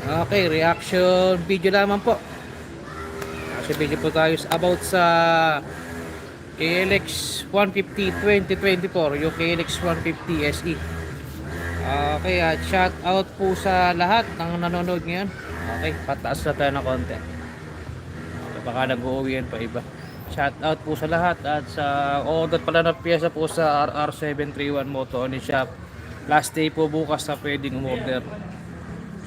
Okay, reaction video naman po. Reaction video po tayo about sa KLX 150 2024, yung KLX 150 SE. Okay, at shout out po sa lahat ng nanonood ngayon. Okay, pataas na tayo ng konti. Okay, baka nag-uuwian pa iba. Shout out po sa lahat at sa order pala ng pyesa po sa RR731 Moto Only Shop. Last day po bukas na pwedeng umorder.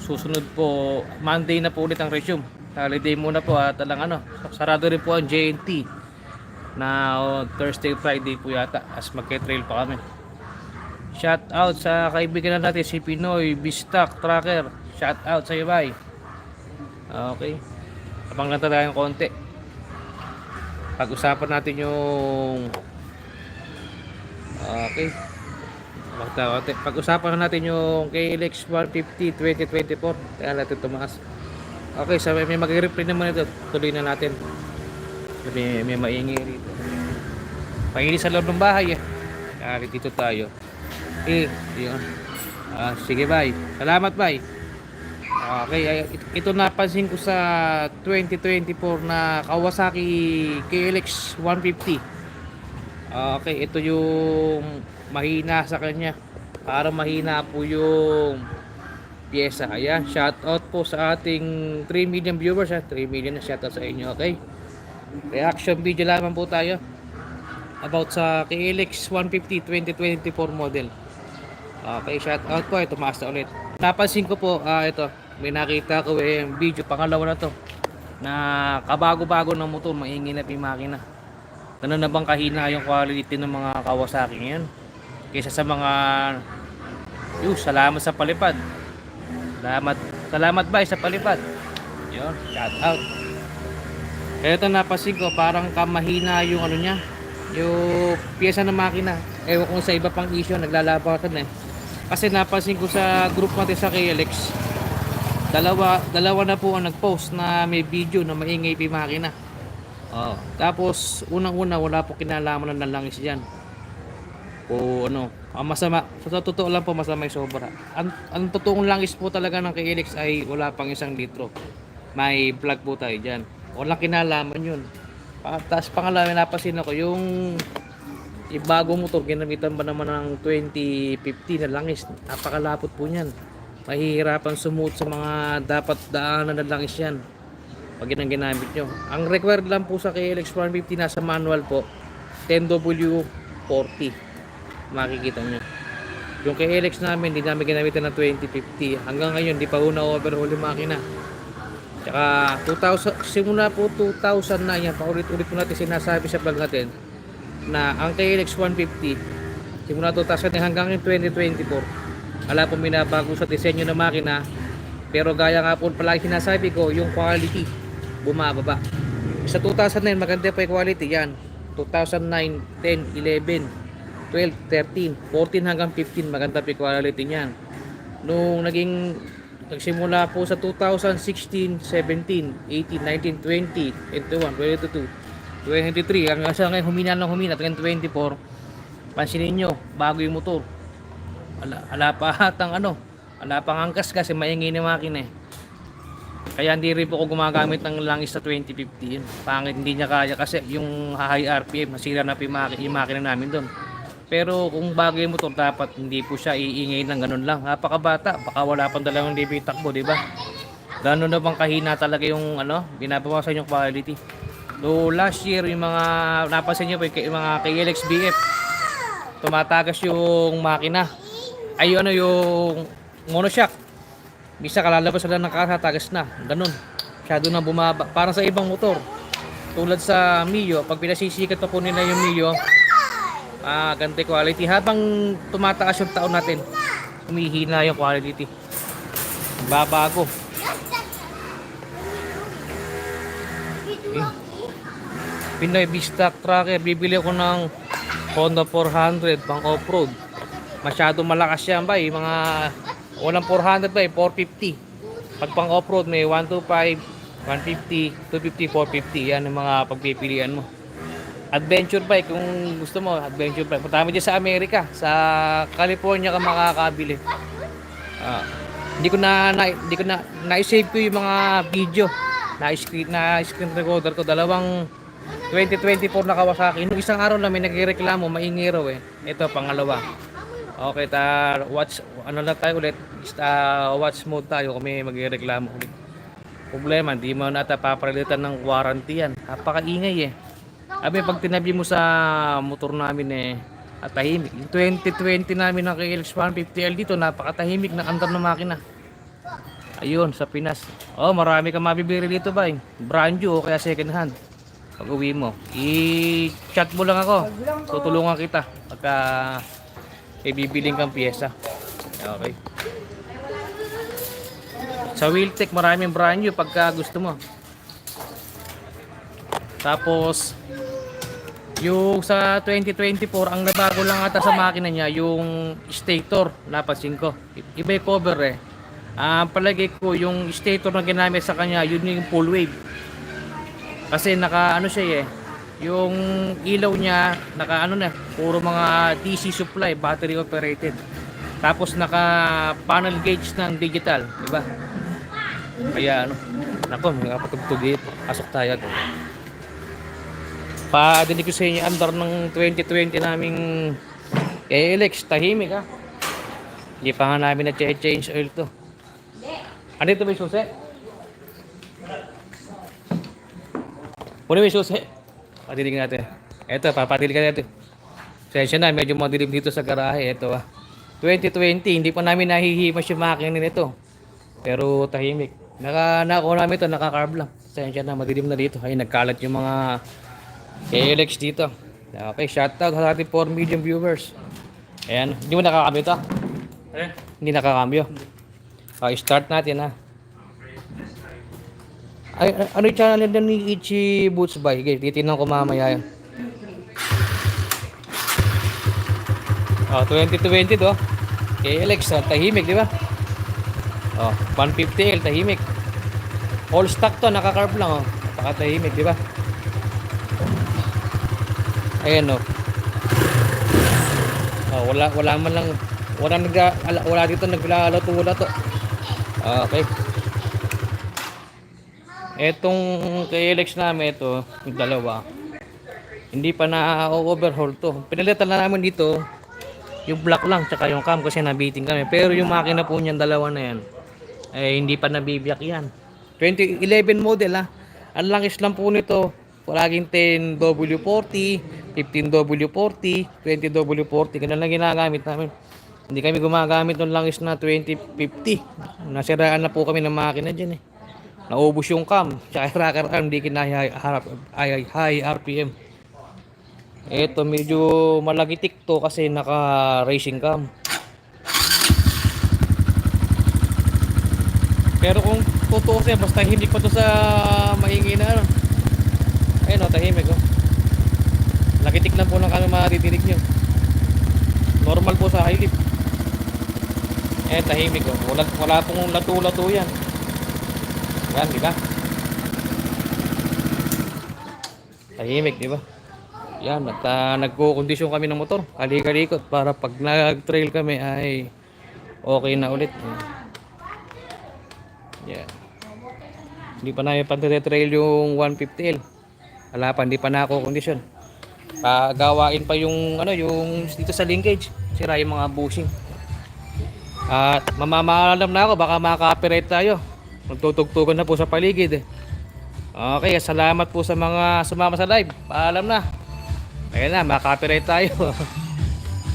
Susunod po, Monday na po ulit ang resume. Holiday muna po at talang ano, sarado rin po ang JNT na Thursday, Friday po yata as magke-trail pa kami. Shout out sa kaibigan na natin si Pinoy Bistak Tracker. Shout out sa iyo. Okay. Abang lang tayo ng konti. Pag-usapan natin yung Okay. Pag-usapan natin yung KLX 150 2024. Kaya natin tumaas. Okay, so may, mag-reply naman ito. Tuloy na natin. May, may maingay rito. Maingay sa loob ng bahay eh. Kaya dito tayo. Eh, yun. Ah, sige, bye. Salamat, bye. Okay, ay, it- ito napansin ko sa 2024 na Kawasaki KLX 150. Ah, Okay, ito yung mahina sa kanya. Para mahina po yung pyesa. Ayan, shout out po sa ating 3 million viewers. Ha? 3 million na shout out sa inyo, okay? Reaction video lamang po tayo about sa KLX 150 2024 model. Okay, shout out po. Ito, tumaas na ulit. Napansin ko po, ah, ito, may nakita ko eh, video, pangalawa na to, na kabago-bago ng motor, maingay na yung makina. Ganun na bang kahina yung quality ng mga Kawasaki ngayon? Kaysa sa mga, yun, salamat sa palipad. Salamat, salamat ba sa palipad? Yun, shout out. Kaya ito napansin ko, parang kamahina yung ano niya, yung pyesa ng makina. Ewan ko sa iba pang issue, naglalabasan eh. Kasi napansin ko sa group natin sa KLX, dalawa, dalawa na po ang nag-post na may video na maingay pa makina. Oh, tapos unang-una wala po kinalaman ng langis diyan. O ano, ang masama, sa totoo lang po masama yung sobra. Ang, ang totoong langis po talaga ng KLX ay wala pang isang litro. May plug po tayo diyan. Walang kinalaman yun. Pa- Tapos pangalawa, napasin ako, yung bagong motor, ginamitan ba naman ng 2015 na langis? Napakalapot po niyan. Mahihirapan sumuot sa mga dapat daanan na langis yan. Pag yun ang ginamit nyo. Ang required lang po sa KLX 150 nasa manual po, 10W40. Makikita nyo. Yung KLX namin, hindi namin ginamitan ng 2050. Hanggang ngayon, di pa una overhaul yung makina. Tsaka 2000, simula po 2000 na yan, paulit-ulit po natin sinasabi sa vlog natin na ang KLX 150 simula 2000 hanggang yung 2024 wala pong binabago sa disenyo ng makina pero gaya nga po palagi sinasabi ko yung quality bumababa sa 2009 maganda pa yung quality yan 2009, 10, 11 12, 13, 14 hanggang 15 maganda pa yung quality niyan nung naging nagsimula po sa 2016, 17, 18, 19, 20, 21, 22 23 hanggang sa ngayon humina lang humina 2024 pansinin nyo bago yung motor. Wala, wala pa hatang ano wala pang angkas kasi maingay na makina eh. Kaya hindi rin po ako gumagamit ng langis sa 2050 yun pangit hindi niya kaya kasi yung high RPM masira na po yung makina namin doon pero kung bago yung motor dapat hindi po siya iingay ng ganun lang napakabata baka wala pang dalawang libre takbo di ba Gano'n na bang kahina talaga yung ano, binabawasan yung quality. So last year yung mga napansin niyo po yung mga KLX BF tumatagas yung makina. Ay ano yung monoshock. Bisa kalalabas sila ng kasa tagas na. Ganun. Masyado na bumaba. Parang sa ibang motor. Tulad sa Mio, pag pinasisikat pa po nila yung Mio, ah, ganti quality. Habang tumataas yung taon natin, humihina yung quality. Babago. Pinoy Vista Tracker. Bibili ako ng Honda 400 pang off-road. Masyado malakas yan ba eh. Mga walang 400 ba eh. 450. Pag pang off-road may 125, 150, 250, 450. Yan ang mga pagpipilian mo. Adventure bike kung gusto mo, adventure bike. Punta kami dyan sa Amerika, sa California ka makakabili. Ah. Hindi ko na, na hindi ko na na-save ko yung mga video. Na-screen na screen recorder ko dalawang 2024 na Kawasaki. Nung isang araw lang may nagreklamo, maingay raw eh. Ito pangalawa. Okay, ta watch ano na tayo ulit. Uh, watch mode tayo may magreklamo ulit. Problema, hindi mo nata ng warranty yan. Napakaingay eh. Abi, pag tinabi mo sa motor namin eh, at tahimik. Yung 2020 namin ng KLX 150L dito, napakatahimik ng andar ng makina. Ayun, sa Pinas. Oh, marami kang mabibili dito ba? eh. Brand new o kaya second hand. Pag uwi mo, i-chat mo lang ako. Tutulungan kita pagka ibibiling kang pyesa. Okay. Sa Wheeltech, maraming brand new pagka gusto mo. Tapos, yung sa 2024, ang nabago lang ata sa makina niya, yung stator, ko. I- Iba yung cover eh. Ah, palagay ko, yung stator na ginamit sa kanya, yun yung full wave. Kasi naka ano siya eh, yung ilaw niya, naka ano na, puro mga DC supply, battery operated. Tapos naka panel gauge ng digital, di ba? Kaya ano, nako, nakapatugtog dito. Pasok tayo. Pa-dinig ko sa inyo, andar ng 2020 naming KLX, tahimik ha. Hindi pa nga namin na-change oil to. Ano ito may susi? Puno may susi. Patilig natin. Ito, papatilig natin. Sensya na, medyo madilim dito sa garahe. Ito ah. 2020, hindi pa namin nahihimas yung makina nito. Pero tahimik. Naka, nakuha namin ito, naka-carb lang. Sensya na, madilim na dito. Ay, nagkalat yung mga KLX dito. Okay, shoutout sa ating 4 million viewers. Ayan, hindi mo nakakambyo ito? Eh, Hindi nakakambyo. Okay, start natin ha. Ay, ano yung channel na ni Ichi Boots Bay? Okay, titignan ko mamaya yun. Oh, 2020 to. KLX, oh, tahimik, di ba? Oh, 150L, tahimik. All stock to, naka-carb lang, oh. Napakatahimik, di ba? Ayan, oh. Oh, wala wala man lang wala nag ala- wala dito naglalato wala to. Ah, Okay. Etong KLX namin ito, yung dalawa. Hindi pa na-overhaul to. Pinalitan na namin dito yung black lang tsaka yung cam kasi nabiting kami. Pero yung makina po niyan dalawa na yan eh hindi pa nabibiyak yan. 2011 model ah. Ang langis lang po nito. Palaging 10W40, 15W40, 20W40. Ganun lang ginagamit namin. Hindi kami gumagamit ng langis na 2050. Nasiraan na po kami ng makina dyan eh. Naubos yung cam. Tsaka rocker arm, hindi kinaya ay, high RPM. Ito medyo malagitik to kasi naka racing cam. Pero kung totoo siya, basta hindi pa to sa maingay na ano. Ayun o, tahimik o. Lakitik lang po lang kami maritinig nyo. Normal po sa high lift. Eh, tahimik o. Wala, wala pong lato-lato yan. Yan, di ba? Tahimik, di ba? Yan, at uh, nagko-kondisyon kami ng motor. Kali-kalikot para pag nag-trail kami ay okay na ulit. Yan. Hindi pa namin pag-trail yung 150L. Wala pa, hindi pa na ako kondisyon. Pagawain pa yung ano, yung dito sa linkage. Sira yung mga bushing. At mamamaalam na ako, baka maka-copyright tayo. Magtutugtugan na po sa paligid eh. Okay, salamat po sa mga sumama sa live. Paalam na. Ayan na, maka-copyright tayo.